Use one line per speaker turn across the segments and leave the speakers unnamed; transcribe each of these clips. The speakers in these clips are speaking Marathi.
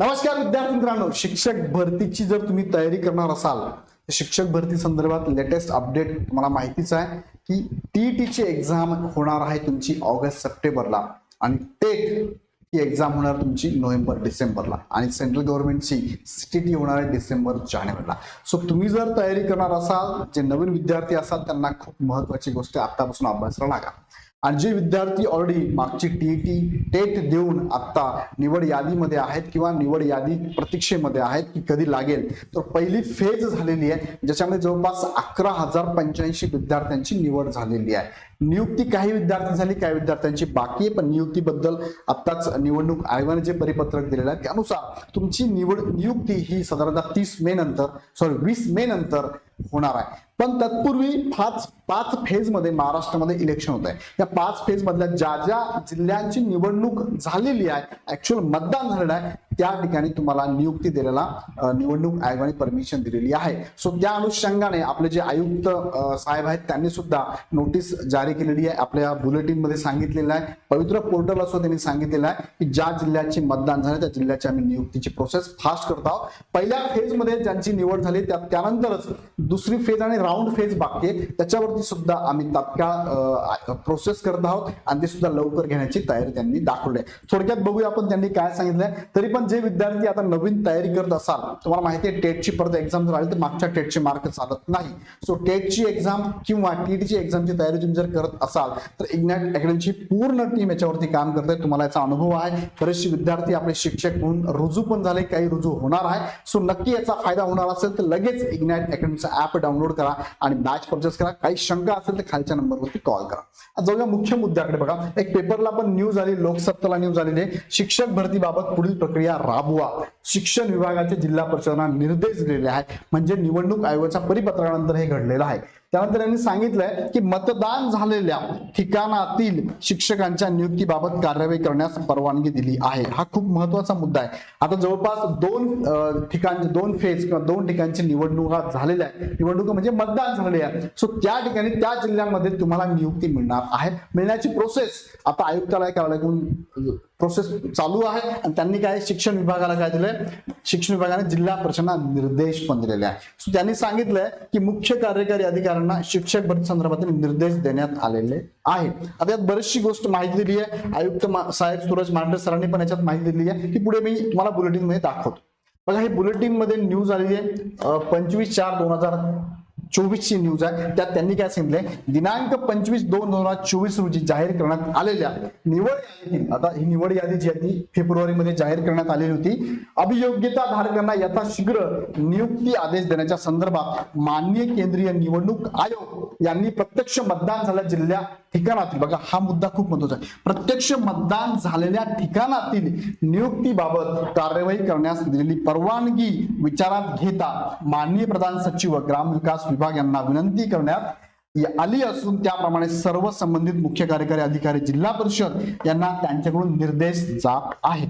नमस्कार विद्यार्थी मित्रांनो शिक्षक भरतीची जर तुम्ही तयारी करणार असाल तर शिक्षक भरती संदर्भात लेटेस्ट अपडेट तुम्हाला माहितीच आहे की टीईटीची एक्झाम होणार आहे तुमची ऑगस्ट सप्टेंबरला आणि टेट ही एक्झाम होणार तुमची नोव्हेंबर डिसेंबरला आणि सेंट्रल गव्हर्नमेंटची सीटीटी होणार आहे डिसेंबर जानेवारीला. सो तुम्ही जर तयारी करणार असाल जे नवीन विद्यार्थी असाल त्यांना खूप महत्वाची गोष्ट आतापासून अभ्यासाला लागा. आणि जे विद्यार्थी ऑलरेडी मागची टी टी टेट देऊन आता निवड यादीमध्ये आहेत किंवा निवड यादी प्रतीक्षेमध्ये आहेत की कधी लागेल तर पहिली फेज झालेली आहे ज्याच्यामध्ये जवळपास अकरा हजार पंच्याऐंशी विद्यार्थ्यांची निवड झालेली आहे. नियुक्ती काही विद्यार्थी झाली काही विद्यार्थ्यांची बाकी आहे पण नियुक्तीबद्दल आत्ताच निवडणूक आयोगाने जे परिपत्रक दिलेलं आहे त्यानुसार तुमची निवड नियुक्ती ही साधारणतः तीस मे नंतर सॉरी वीस मे नंतर होणार आहे. पण तत्पूर्वी पाच पाच फेजमध्ये महाराष्ट्रामध्ये इलेक्शन होत आहे या पाच फेज मधल्या ज्या ज्या जिल्ह्यांची निवडणूक झालेली आहे ऍक्च्युअल मतदान झालेलं आहे त्या ठिकाणी तुम्हाला नियुक्ती दिलेला निवडणूक आयोगाने परमिशन दिलेली आहे. सो त्या अनुषंगाने आपले जे आयुक्त साहेब आहेत त्यांनी सुद्धा नोटीस जारी केलेली आहे. आपल्या बुलेटिनमध्ये सांगितलेलं आहे. पवित्र पोर्टल असो त्यांनी सांगितलेलं आहे की ज्या जिल्ह्याचे मतदान झाले त्या जिल्ह्याची आम्ही नियुक्तीची प्रोसेस फास्ट करत आहोत. पहिल्या फेजमध्ये ज्यांची निवड झाली त्या त्यानंतरच दुसरी फेज आणि राऊंड फेज बाकी त्याच्यावरती सुद्धा आम्ही तात्काळ प्रोसेस करत आहोत आणि ते सुद्धा लवकर घेण्याची तयारी त्यांनी दाखवली आहे. थोडक्यात बघूया आपण त्यांनी काय सांगितलंय. तरी पण जे विद्यार्थी आता नवीन तयारी करत असाल तुम्हाला माहिती आहे टेटची परत एक्झाम जर आली तर मागच्या टेटचे मार्क चालत नाही. सो टेटची एक्झाम किंवा टीटीची एक्झामची तयारी तुम्ही जर करत असाल तर इग्नॅट अकॅडमीची पूर्ण टीम याच्यावरती काम करते तुम्हाला याचा अनुभव आहे. बरेचसे विद्यार्थी आपले शिक्षक म्हणून रुजू पण झाले काही रुजू होणार आहे. सो नक्की याचा फायदा होणार असेल तर लगेच इग्नॅट अकॅडमीचा ऍप डाउनलोड करा आणि बॅच परचेस करा. काही शंका असेल तर खालच्या नंबरवरती कॉल करा. जाऊया मुख्य मुद्द्याकडे बघा. एक पेपरला पण न्यूज आली लोकसत्ताला न्यूज आलेली आहे. शिक्षक भरतीबाबत पुढील प्रक्रिया राबवा. शिक्षण विभागाचे जिल्हा परिषदांना निर्देश दिलेले आहे म्हणजे निवडणूक आयोगाच्या परिपत्रानंतर हे घडलेलं आहे. त्यानंतर यांनी सांगितलंय की मतदान झालेल्या ठिकाणातील शिक्षकांच्या नियुक्तीबाबत कार्यवाही करण्यास परवानगी दिली आहे. हा खूप महत्त्वाचा मुद्दा आहे. आता जवळपास दोन ठिकाण दोन फेज किंवा दोन ठिकाणची निवडणुका झालेल्या आहेत. निवडणुका म्हणजे मतदान झालेले आहे सो त्या ठिकाणी त्या जिल्ह्यांमध्ये तुम्हाला नियुक्ती मिळणार आहे. मिळण्याची प्रोसेस आता आयुक्तालय कार्यालयाकडून प्रोसेस चालू आहे. आणि त्यांनी काय शिक्षण विभागाला काय दिलंय? शिक्षण विभागाने जिल्हा परिषदांना निर्देश पण दिलेले आहे सो त्यांनी सांगितलंय की मुख्य कार्यकारी अधिकाऱ्यांना शिक्षक भरती संदर्भातील निर्देश देण्यात आलेले आहे आता यात बरीचशी गोष्ट माहिती दिली आहे. आयुक्त साहेब सूरज मांढरे सरांनी पण याच्यात माहिती दिली आहे. की पुढे मी तुम्हाला बुलेटिनमध्ये दाखवतो. बघा हे बुलेटिनमध्ये न्यूज आलेली आहे. पंचवीस चार दोन हजार चोवीसची न्यूज आहे. त्यात त्यांनी काय सांगितलंय? दिनांक पंचवीस दोन दोन हजार चोवीस रोजी जाहीर करण्यात आलेल्या निवड यादीतील आता ही निवड यादी जी आहे ती फेब्रुवारी मध्ये जाहीर करण्यात आलेली होती. अभियोग्यता धारकांना यथाशीघ्र नियुक्ती आदेश देण्याच्या संदर्भात माननीय केंद्रीय निवडणूक आयोग यांनी प्रत्यक्ष मतदान झालेल्या जिल्ह्या ठिकाणातील. बघा हा मुद्दा खूप महत्त्वाचा आहे. प्रत्यक्ष मतदान झालेल्या ठिकाणातील नियुक्तीबाबत कार्यवाही करण्यास दिलेली परवानगी विचारात घेता माननीय प्रधान सचिव व ग्रामविकास विभाग यांना विनंती करण्यात आली असून त्याप्रमाणे सर्व संबंधित मुख्य कार्यकारी अधिकारी जिल्हा परिषद यांना त्यांच्याकडून निर्देश जात आहेत.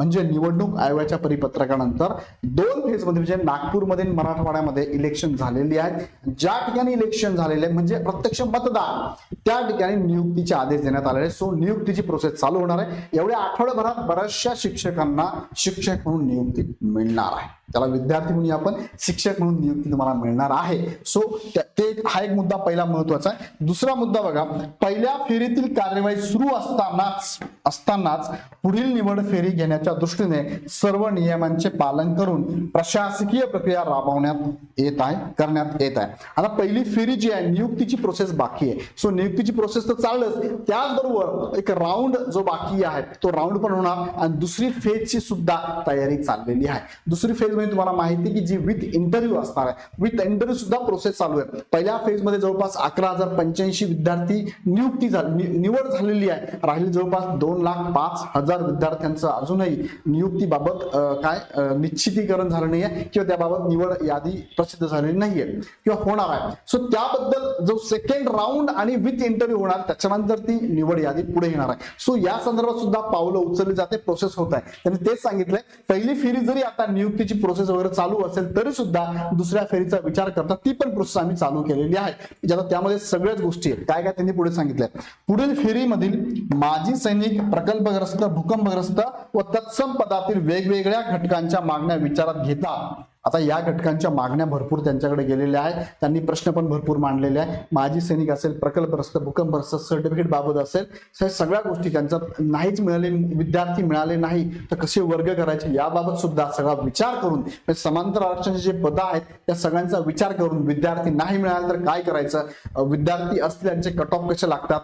म्हणजे निवडणूक आयोगाच्या परिपत्रकानंतर दोन फेजमध्ये म्हणजे नागपूरमध्ये मराठवाड्यामध्ये इलेक्शन झालेली आहेत. ज्या ठिकाणी इलेक्शन झालेले आहे, म्हणजे प्रत्यक्ष मतदान त्या ठिकाणी नियुक्तीचे आदेश देण्यात आलेले सो नियुक्तीची प्रोसेस चालू होणार आहे. एवढ्या आठवड्याभरात बऱ्याचशा शिक्षकांना शिक्षक म्हणून नियुक्ती मिळणार आहे. त्याला विद्यार्थी म्हणून आपण शिक्षक म्हणून नियुक्ती तुम्हाला मिळणार आहे. सो ते हा एक मुद्दा पहिला महत्त्वाचा आहे. दुसरा मुद्दा बघा पहिल्या फेरीतील कार्यवाही सुरू असतानाच असतानाच पुढील निवड फेरी घेण्याच्या दृष्टीने सर्व नियमांचे पालन करून प्रशासकीय प्रक्रिया राबवण्यात येत आहे करण्यात येत आहे. आता पहिली फेरी जी आहे नियुक्तीची प्रोसेस बाकी आहे. सो नियुक्तीची प्रोसेस तर चाललंच. त्याचबरोबर एक राऊंड जो बाकी आहे तो राऊंड पण होणार. आणि दुसरी फेजची सुद्धा तयारी चाललेली आहे. दुसरी फेज मध्ये तुम्हाला माहिती की जी विथ इंटरव्ह्यू असणार आहे. विथ इंटरव्ह्यू सुद्धा प्रोसेस चालू आहे. पहिल्या फेजमध्ये जवळपास अकरा हजार पंच्याऐंशी विद्यार्थी नियुक्ती झाली निवड झालेली आहे. राहिली जवळपास दोन लाख पाच हजार विद्यार्थ्यांचं अजूनही नियुक्तीबाबत काय निश्चितीकरण झालं नाही आहे किंवा त्याबाबत निवड यादी प्रसिद्ध झालेली नाहीये किंवा होणार आहे. सो त्याबद्दल जो सेकंड राऊंड आणि विथ इंटरव्ह्यू होणार त्याच्यानंतर ती निवड यादी पुढे येणार आहे. सो या संदर्भात सुद्धा पावलं उचलली जाते प्रोसेस होत आहे. त्यांनी तेच सांगितलंय पहिली फेरी जरी आता नियुक्तीची प्रोसेस वगैरे चालू असेल तरी सुद्धा दुसऱ्या फेरीचा विचार करता ती पण प्रोसेस आम्ही चालू केलेली आहे. म्हणजे ज्याला त्यामध्ये सगळ्याच गोष्टी आहेत. काय काय त्यांनी पुढे सांगितलंय? पुढील फेरीमधील माजी सैनिक प्रकल्पग्रस्त भूकंपग्रस्त व तत्सम पदातील वेगवेगळ्या घटकांच्या मागण्या विचारात घेता. आता या घटकांच्या मागण्या भरपूर त्यांच्याकडे गेलेल्या आहेत. त्यांनी प्रश्न पण भरपूर मांडलेले आहे माजी सैनिक असेल प्रकल्पग्रस्त भूकंपग्रस्त सर्टिफिकेट बाबत असेल सगळ्या गोष्टी त्यांचा नाहीच मिळाले विद्यार्थी मिळाले नाही तर कसे वर्ग करायचे याबाबत सुद्धा सगळा विचार करून म्हणजे समांतर आरक्षणाचे जे पद आहेत त्या सगळ्यांचा विचार करून विद्यार्थी नाही मिळाले तर काय करायचं? विद्यार्थी असतील त्यांचे कट ऑफ कसे लागतात?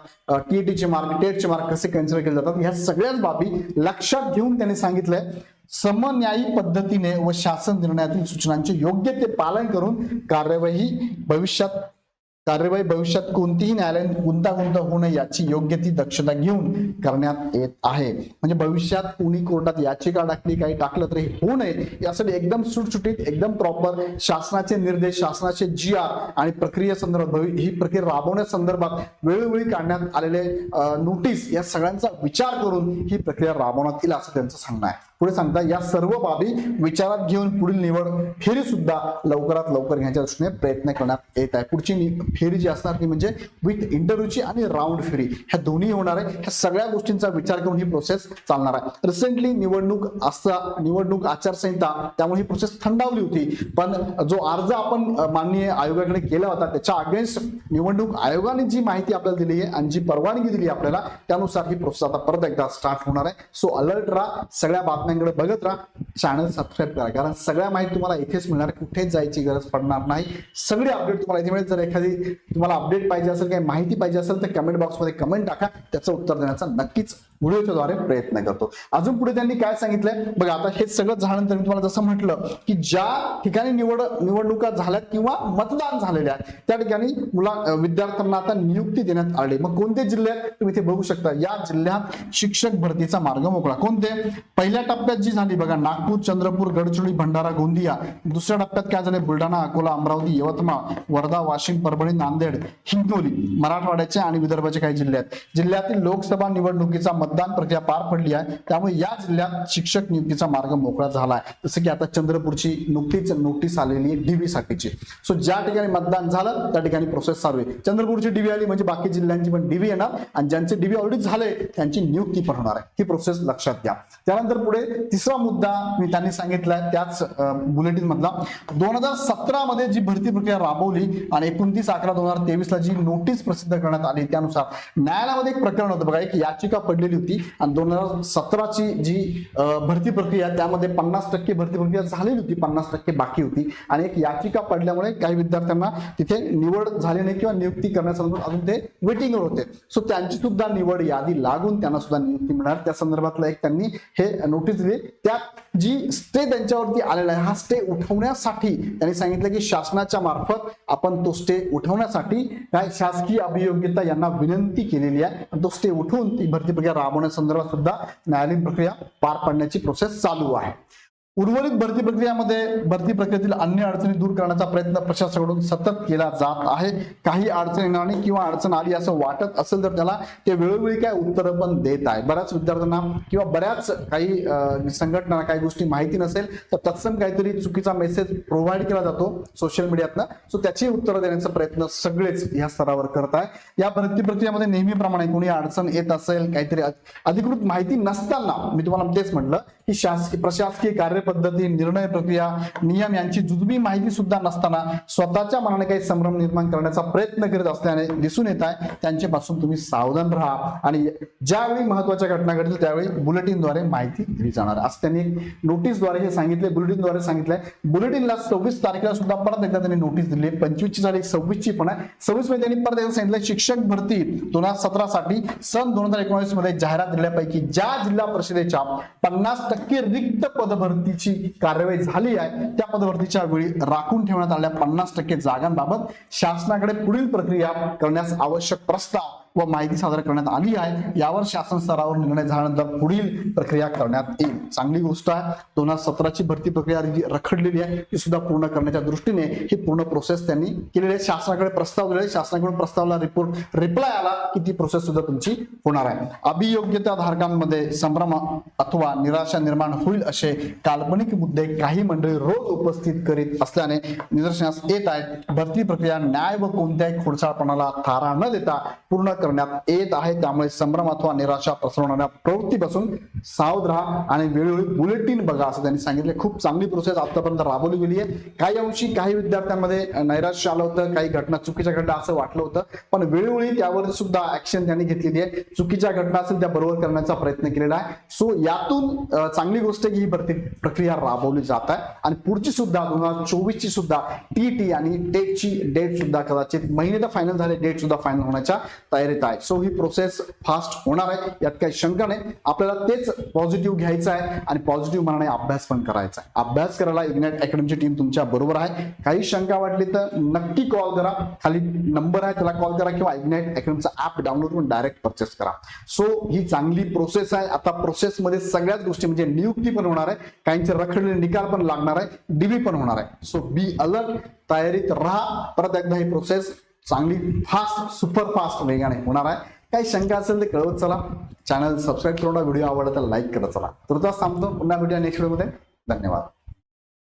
टीईटीचे मार्क टेटचे मार्क कसे कन्सिडर केले जातात? ह्या सगळ्याच बाबी लक्षात घेऊन त्यांनी सांगितलंय. समन्यायी पद्धतीने व शासन निर्णयातील सूचनांचे योग्य ते पालन करून कार्यवाही भविष्यात कार्यवाही भविष्यात कोणतीही न्यायालयीन गुंतागुंत होऊ नये याची योग्य ती दक्षता घेऊन करण्यात येत आहे. म्हणजे भविष्यात कोणी कोर्टात याचिका टाकली काही टाकलं तरी होऊ नये यासाठी एकदम सुटसुटीत एकदम प्रॉपर शासनाचे निर्देश शासनाचे जी आर आणि प्रक्रियेसंदर्भात भवि- ही प्रक्रिया राबवण्यासंदर्भात वेळोवेळी काढण्यात आलेले नोटीस या सगळ्यांचा विचार करून ही प्रक्रिया राबवण्यात येईल असं त्यांचं सांगणं आहे. पुढे सांगता या सर्व बाबी विचारात घेऊन पुढील निवड फेरी सुद्धा लवकरात लवकर घेण्याच्या दृष्टीने प्रयत्न करण्यात येत आहे. पुढची नि- फेरी जी असणार ती म्हणजे विथ इंटरव्ह्यूची आणि राऊंड फेरी. ह्या दोन्ही होणार आहे. ह्या सगळ्या गोष्टींचा विचार करून ही प्रोसेस चालणार आहे. रिसेंटली निवडणूक असा निवडणूक आचारसंहिता त्यामुळे ही प्रोसेस थंडावली होती. पण जो अर्ज आपण माननीय आयोगाकडे केला होता त्याच्या अगेन्स्ट निवडणूक आयोगाने जी माहिती आपल्याला दिली आहे आणि जी परवानगी दिली आपल्याला त्यानुसार ही प्रोसेस आता परत एकदा स्टार्ट होणार आहे. सो अलर्ट राहा सगळ्या बातम्यांकडे बघत राहा. चॅनल सबस्क्राईब करा. कारण सगळ्या माहिती तुम्हाला इथेच मिळणार. कुठेच जायची गरज पडणार नाही. सगळी अपडेट तुम्हाला इथे मिळेल. जर एखादी तुम्हाला अपडेट पाहिजे असेल काही माहिती पाहिजे असेल तर कमेंट बॉक्समध्ये कमेंट टाका. त्याचं उत्तर देण्याचा नक्कीच व्हिडिओच्या द्वारे प्रयत्न करतो. अजून पुढे त्यांनी काय सांगितलंय? बघा आता हे सगळं झाल्यानंतर मी तुम्हाला जसं म्हटलं की ज्या ठिकाणी निवड निवडणुका झाल्यात किंवा मतदान झालेले आहेत त्या ठिकाणी मुला विद्यार्थ्यांना आता नियुक्ती देण्यात आली. मग कोणते जिल्हे आहेत? तुम्ही इथे बघू शकता. या जिल्ह्यात शिक्षक भरतीचा मार्ग मोकळा. कोणते? पहिल्या टप्प्यात जी झाली बघा नागपूर चंद्रपूर गडचिरोली भंडारा गोंदिया. दुसऱ्या टप्प्यात काय झाले? बुलढाणा अकोला अमरावती यवतमाळ वर्धा वाशिम परभणी नांदेड हिंगोली मराठवाड्याचे आणि विदर्भाचे काही जिल्हे आहेत. जिल्ह्यातील लोकसभा निवडणुकीचा मतदान प्रक्रिया पार पडली आहे. त्यामुळे या जिल्ह्यात शिक्षक नियुक्तीचा मार्ग मोकळा झाला आहे. जसं की आता चंद्रपूरची नुकतीच नोटीस आलेली आहे डीबी साठीची. सो ज्या ठिकाणी मतदान झालं त्या ठिकाणी प्रोसेस चालू आहे. चंद्रपूरची डीव्ही आली म्हणजे बाकी जिल्ह्यांची पण डीव्ही येणार आणि ज्यांचे डीव्ही ऑलरेडी झाले त्यांची नियुक्ती पण होणार आहे. ही प्रोसेस लक्षात घ्या. त्यानंतर पुढे तिसरा मुद्दा मी त्यांनी सांगितलाय त्याच बुलेटिन मधला दोन हजार सतरा मध्ये जी भरती प्रक्रिया राबवली आणि एकोणतीस अकरा दोन हजार तेवीस ला जी नोटीस प्रसिद्ध करण्यात आली त्यानुसार न्यायालयामध्ये एक प्रकरण होतं. बघा एक याचिका पडलेली होती. आणि दोन हजार सतराची जी भरती प्रक्रिया त्यामध्ये पन्नास टक्के भरती प्रक्रिया झालेली होती पन्नास टक्के बाकी होती. आणि एक याचिका पडल्यामुळे काही विद्यार्थ्यांना तिथे निवड झाली नाही किंवा नियुक्ती करण्यासंदर्भात अजून ते वेटिंगवर होते. सो त्यांची सुद्धा निवड यादी लागून त्यांना सुद्धा नियुक्ती मिळणार. त्या संदर्भातला एक त्यांनी हे नोटीस दिली. त्या जी स्टे त्यांच्यावरती आलेला आहे हा स्टे उठवण्यासाठी त्यांनी सांगितलं की शासनाच्या मार्फत आपण तो स्टे उठवण्यासाठी काय शासकीय अभियोग्यता यांना विनंती केलेली आहे. आणि तो स्टे उठवून ती भरती प्रक्रिया राबवण्यासंदर्भात सुद्धा न्यायालयीन प्रक्रिया पार पाडण्याची प्रोसेस चालू आहे. उर्वरित भरती प्रक्रियामध्ये भरती प्रक्रियेतील अन्य अडचणी दूर करण्याचा प्रयत्न प्रशासनाकडून सतत केला जात आहे. काही अडचण येणार नाही किंवा अडचण आली असं वाटत असेल तर त्याला ते वेळोवेळी काय उत्तरं पण देत आहे. बऱ्याच विद्यार्थ्यांना किंवा बऱ्याच काही संघटनांना संघटना काही गोष्टी माहिती नसेल तर तत्सम काहीतरी चुकीचा मेसेज प्रोव्हाइड केला जातो सोशल मीडियातनं सो त्याची उत्तरं देण्याचा प्रयत्न सगळेच या स्तरावर करत आहे. या भरती प्रक्रियेमध्ये नेहमीप्रमाणे कोणी अडचण येत असेल काहीतरी अधिकृत माहिती नसताना मी तुम्हाला तेच म्हटलं ही शासकीय प्रशासकीय कार्यपद्धती निर्णय प्रक्रिया नियम यांची जुजबी माहिती सुद्धा नसताना स्वतःच्या मनाने काही संभ्रम निर्माण करण्याचा प्रयत्न करीत असल्याने दिसून येत आहे. त्यांच्यापासून तुम्ही सावधान राहा आणि ज्यावेळी महत्त्वाच्या घटना घडतील त्यावेळी बुलेटिनद्वारे माहिती दिली जाणार. असं त्यांनी नोटीसद्वारे हे सांगितले बुलेटिनद्वारे सांगितलंय बुलेटिनला सव्वीस तारखेला सुद्धा परत एकदा त्यांनी नोटीस दिली. पंचवीस ची झाली सव्वीस ची पण आहे. सव्वीसमध्ये त्यांनी परत एकदा सांगितलं शिक्षक भरती दोन हजार सतरा साठी सन दोन हजार एकोणीसमध्ये जाहिरात दिल्यापैकी ज्या जिल्हा परिषदेच्या पन्नास टक्के रिक्त पदभरतीची कार्यवाही झाली आहे. त्या पदभरतीच्या वेळी राखून ठेवण्यात आलेल्या पन्नास टक्के जागांबाबत शासनाकडे पुढील प्रक्रिया करण्यास आवश्यक प्रस्ताव व माहिती सादर करण्यात आली आहे. यावर शासन स्तरावर निर्णय झाल्यानंतर पुढील प्रक्रिया करण्यात येईल. चांगली गोष्ट आहे. दोन हजार सतराची भरती प्रक्रिया जी रखडलेली आहे ती सुद्धा पूर्ण करण्याच्या दृष्टीने ही पूर्ण प्रोसेस त्यांनी केलेली आहे. शासनाकडे प्रस्ताव दिलेला शासनाकडून प्रस्तावला रिपोर्ट रिप्लाय आला की ती प्रोसेस सुद्धा तुमची होणार आहे. अभियोग्यता धारकांमध्ये संभ्रम अथवा निराशा निर्माण होईल असे काल्पनिक मुद्दे काही मंडळी रोज उपस्थित करीत असल्याने निदर्शनास येत आहेत. भरती प्रक्रिया न्याय व कोणत्याही खोडसाळपणाला थारा न देता पूर्ण करण्यात येत आहे. त्यामुळे संभ्रम अथवा निराशा पसरवणाऱ्या प्रवृत्तीपासून सावध राहा आणि वेळोवेळी बुलेटिन बघा असं त्यांनी सांगितले. खूप चांगली प्रोसेस आतापर्यंत राबवली गेली आहे. काही अंशी काही विद्यार्थ्यांमध्ये नैराश्य आलं होतं. काही घटना चुकीच्या घटना असं वाटलं होतं. पण वेळोवेळी त्यावर सुद्धा ऍक्शन त्यांनी घेतलेली आहे. चुकीच्या घटना असेल त्या बरोबर करण्याचा प्रयत्न केलेला आहे. सो यातून चांगली गोष्ट की ही भरती प्रक्रिया राबवली जात आहे. आणि पुढची सुद्धा दोन हजार चोवीस ची सुद्धा टी टी आणि टेटची डेट सुद्धा कदाचित महिने तर फायनल झाले डेट सुद्धा फायनल होण्याच्या तयारीत आहे. सो ही प्रोसेस फास्ट होणार आहे. यात काही शंका नाही. आपल्याला तेच पॉझिटिव्ह घ्यायचं आहे आणि पॉझिटिव्ह मनाने अभ्यास पण करायचा आहे. अभ्यास करायला इग्नाइट अकॅडमीची टीम तुमच्या बरोबर आहे. काही शंका वाटली तर नक्की कॉल करा. खाली नंबर आहे त्याला कॉल करा किंवा इग्नाइट अकॅडमीचा ऍप डाउनलोड करून डायरेक्ट परचेस करा. सो ही चांगली प्रोसेस आहे. आता प्रोसेस मध्ये सगळ्याच गोष्टी म्हणजे नियुक्ती पण होणार आहे. काहींचे रखडलेले निकाल पण लागणार आहे. डीबी पण होणार आहे. सो बी अलर्ट तयारीत राहा. परत एकदा ही प्रोसेस चांगली फास्ट सुपर फास्ट वेगाने होणार आहे. काही शंका असेल तर कळवत चला. चॅनल सबस्क्राईब करून व्हिडिओ आवडला तर लाईक करत चला. तुर्तास थांबतो. पुन्हा भेटूया नेक्स्ट व्हिडिओमध्ये धन्यवाद.